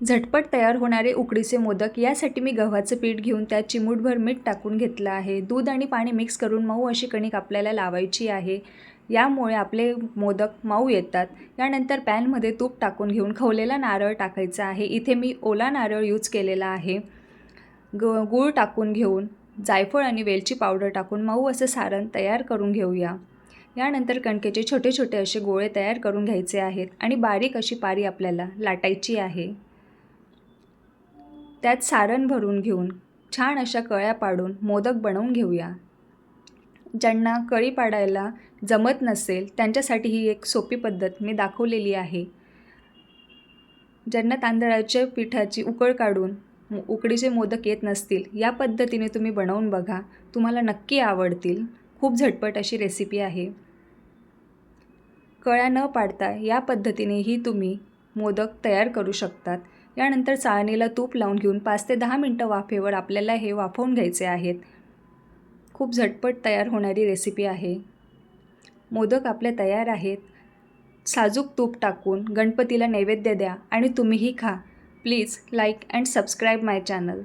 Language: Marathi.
झटपट तयार होणारे उकडीचे मोदक यासाठी मी गव्हाचं पीठ घेऊन त्यात चिमूटभर मीठ टाकून घेतलं आहे. दूध आणि पाणी मिक्स करून मऊ अशी कणिक आपल्याला लावायची आहे. यामुळे आपले मोदक मऊ येतात. यानंतर पॅनमध्ये तूप टाकून घेऊन खवलेला नारळ टाकायचा आहे. इथे मी ओला नारळ यूज केलेला आहे. ग गूळ टाकून घेऊन जायफळ आणि वेलची पावडर टाकून मऊ असं सारण तयार करून घेऊया. यानंतर कणकेचे छोटे छोटे असे गोळे तयार करून घ्यायचे आहेत आणि बारीक अशी पारी आपल्याला लाटायची आहे. त्यात सारण भरून घेऊन छान अशा कळ्या पाडून मोदक बनवून घेऊया. ज्यांना कळी पाडायला जमत नसेल त्यांच्यासाठी ही एक सोपी पद्धत मी दाखवलेली आहे. ज्यांना तांदळाच्या पिठाची उकळ काढून उकडीचे मोदक येत नसतील या पद्धतीने तुम्ही बनवून बघा. तुम्हाला नक्की आवडतील. खूप झटपट अशी रेसिपी आहे. कळ्या न पाडता या पद्धतीनेही तुम्ही मोदक तयार करू शकतात. यानंतर चाळणीला तूप लावून घेऊन पाच ते दहा मिनटं वाफेवर आपल्याला हे वाफवून घ्यायचे आहेत. खूप झटपट तयार होणारी रेसिपी आहे. मोदक आपले तयार आहेत. साजूक तूप टाकून गणपतीला नैवेद्य द्या आणि तुम्हीही खा. Please like and subscribe my channel.